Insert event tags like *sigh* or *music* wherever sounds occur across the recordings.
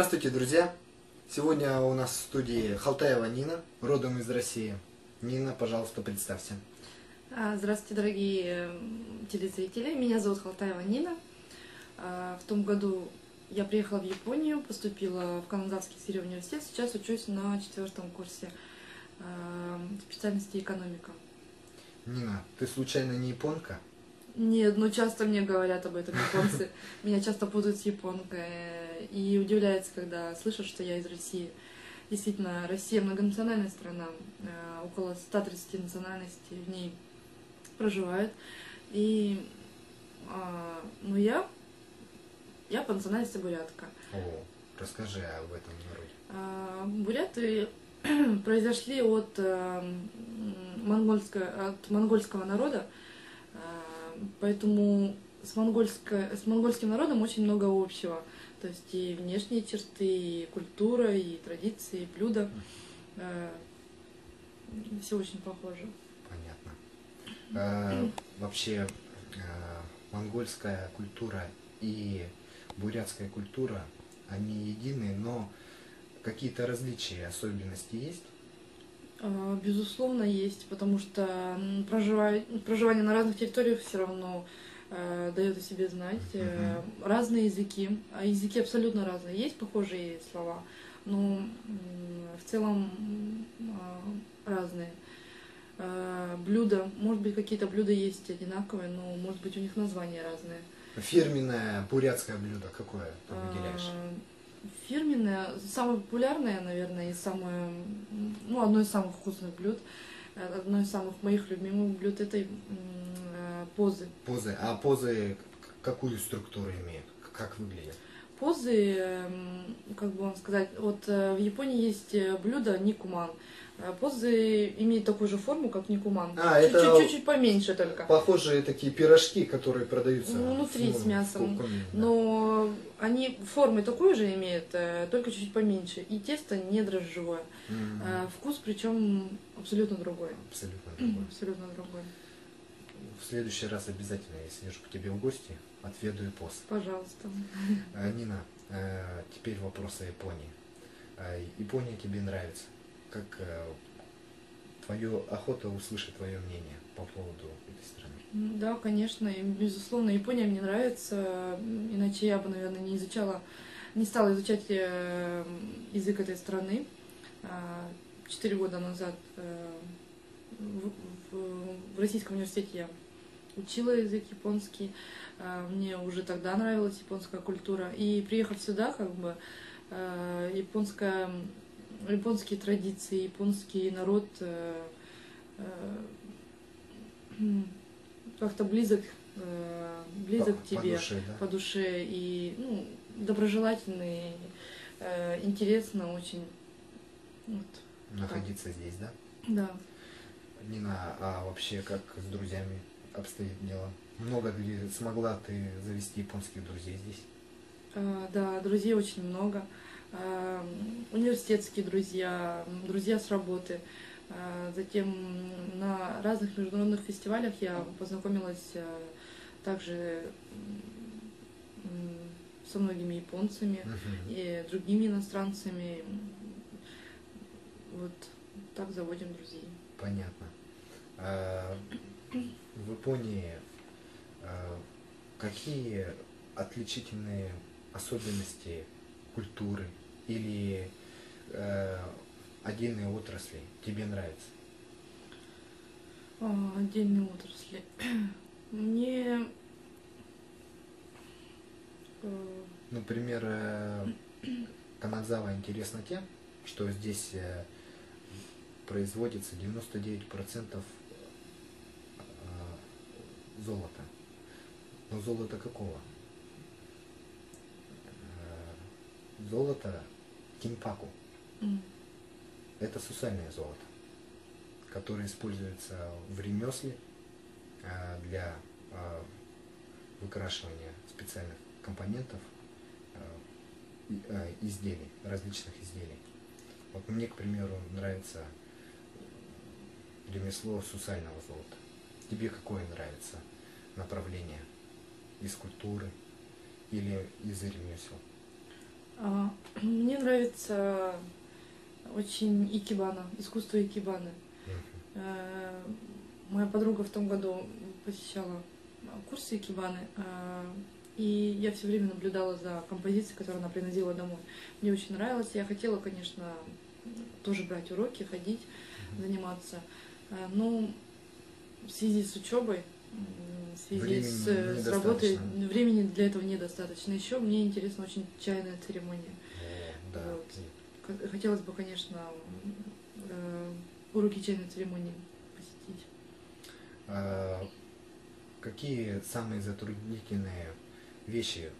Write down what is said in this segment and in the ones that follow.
Здравствуйте, друзья! Сегодня у нас в студии Халтаева Нина, родом из России. Нина, пожалуйста, представься. А, Здравствуйте, дорогие телезрители. Меня зовут Халтаева Нина. А, В том году я приехала в Японию, поступила в Канадский Сирий университет. Сейчас учусь на четвертом курсе а, специальности экономика. Нина, ты случайно не японка? Нет, но часто мне говорят об этом японцы. *laughs* Меня часто путают с японкой. И удивляются, когда слышат, что я из России. Действительно, Россия многонациональная страна. Э, Около 130 национальностей в ней проживают. И а, ну я, я по национальности бурятка. О, расскажи об этом народе. А, Буряты *clears throat* произошли от, э, м, монгольско- от монгольского народа, поэтому с, монгольско- с монгольским народом очень много общего. То есть и внешние черты, и культура, и традиции, и блюда. Все очень похоже. Понятно. Э, вообще, э, монгольская культура и бурятская культура, они едины, но какие-то различия, особенности есть? А, Безусловно, есть, потому что проживание на разных территориях все равно э, дает о себе знать. Э, Разные языки, а языки абсолютно разные. Есть похожие слова, но в целом а, разные. Э, Блюда, может быть, какие-то блюда есть одинаковые, но, может быть, у них названия разные. Фирменное бурятское блюдо какое ты выделяешь? Фирменное, самое популярное, наверное, и самое, ну, одно из самых вкусных блюд, э, одно из самых моих любимых блюд это э, позы. Позы. А позы какую структуру имеют? Как выглядят? Позы, эм, как бы вам сказать, вот э, в Японии есть э, блюдо никуман. Э, Позы имеют такую же форму, как никуман. А, Чуть-чуть, это- чуть-чуть поменьше только. Похожие такие пирожки, которые продаются Ну, внутри в- с мясом. коконе, да. Но они формы такой же имеют, только чуть-чуть поменьше. И тесто не дрожжевое. Э, Вкус причем абсолютно другой. Абсолютно *clears throat* другое. Абсолютно другой. В следующий раз обязательно, если я к тебе в гости, отведаю пост. Пожалуйста. Э, Нина, э, теперь вопрос о Японии. Э, Япония тебе нравится. Как твое охота услышать твое мнение по поводу этой страны? М, Да, конечно, и, безусловно, Япония мне нравится, иначе я бы, наверное, не изучала, не стала изучать язык этой страны. Четыре года назад в, в- Российском университете я учила язык японский, А, мне уже тогда нравилась японская культура. И приехав сюда, как бы, э, японская, японские традиции, японский народ э, э, как-то близок, э, близок По- к тебе По душе, да? по душе и ну, доброжелательный, э, интересно очень. Вот, Находиться здесь, да? да. Нина, а вообще как с друзьями обстоит дело? Много ли смогла ты завести японских друзей здесь? А, Да, друзей очень много. А, Университетские друзья, друзья с работы. А, Затем на разных международных фестивалях я познакомилась также со многими японцами и другими иностранцами. Вот так заводим друзей. Понятно. А, В Японии а, какие отличительные особенности культуры или э, отдельные отрасли тебе нравятся? А, Отдельные отрасли. *coughs* Мне э, Например, э, Канадзава интересно тем, что здесь э, производится 99% э, золота. Но золото какого? Э, Золото кимпаку. м, Это сусальное золото, которое используется в ремесле э, для выкрашивания специальных компонентов изделий, различных изделий. Вот мне, к примеру, нравится ремесло сусального золота. Тебе какое нравится направление из культуры или из ремесел? А, *clears throat* Мне нравится очень икебана, искусство икебаны. Э, Моя подруга в том году посещала курсы икебаны, э, и я все время наблюдала за композицией, которую она приносила домой. Мне очень нравилось. Я хотела, конечно, тоже брать уроки, ходить, заниматься. Э, Но в связи с учебой, в связи Времени с, с работой, времени для этого недостаточно. Еще мне интересна очень чайная церемония. Да. Вот. Хотелось бы, конечно, э, уроки чайной церемонии посетить. А, Какие самые затруднительные вещи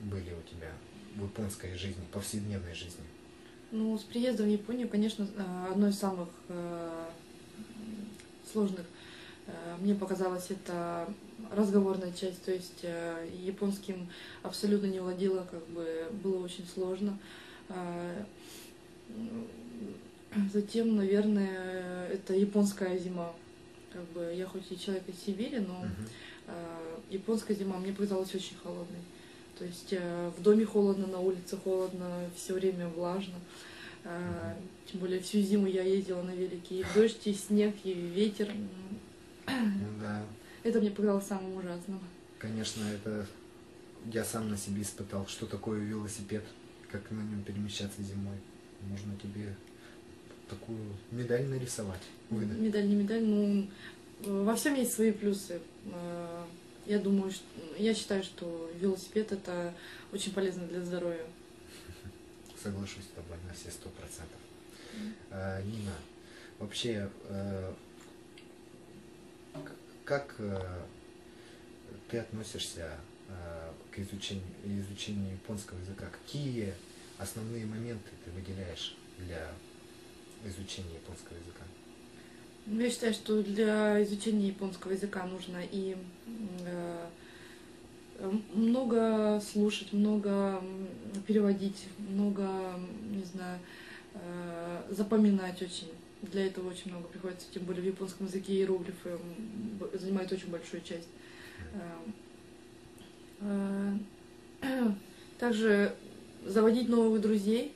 были у тебя в японской жизни, повседневной жизни? Ну, с приездом в Японию, конечно, э, одно из самых э, сложных э, мне показалось это разговорная часть, то есть э, японским абсолютно не владела, как бы было очень сложно. Э, Затем, наверное, это японская зима. Как бы я хоть и человек из Сибири, но э, японская зима мне показалась очень холодной. То есть э, в доме холодно, на улице холодно, все время влажно. Э, Тем более всю зиму я ездила на велике. И дождь, и снег, и ветер. Ну да, Это мне показалось самым ужасным. конечно, это я сам на себе испытал, что такое велосипед, как на нем перемещаться зимой. Можно тебе такую медаль нарисовать, выдать. Медаль, не медаль, ну, во всем есть свои плюсы. Э, Я думаю, что, я считаю, что велосипед это очень полезно для здоровья. Соглашусь с тобой на все сто процентов. А, Нина, вообще, э, как э, ты относишься э, к изучению, изучению японского языка? Какие основные моменты ты выделяешь для изучения японского языка? Ну, Я считаю, что для изучения японского языка нужно и э, много слушать, много переводить, много, не знаю, э, запоминать очень. Для этого очень много приходится, тем более в японском языке иероглифы занимают очень большую часть. Э, э, *clears throat* Также заводить новых друзей,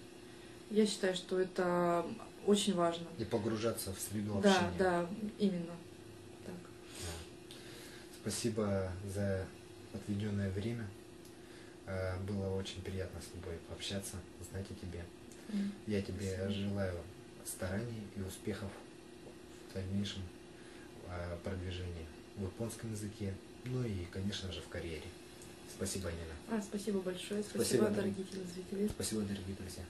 я считаю, что это очень важно. И погружаться в среду Да, общения. да, именно. Так. Да. Спасибо за отведенное время. Э, Было очень приятно с тобой пообщаться, знать о тебе. М. Я тебе Спасибо. желаю стараний и успехов в дальнейшем э, продвижении в японском языке, ну и, конечно же, в карьере. Спасибо, Нина. А, спасибо большое. Спасибо, Спасибо, дорогие телезрители. Спасибо, дорогие друзья.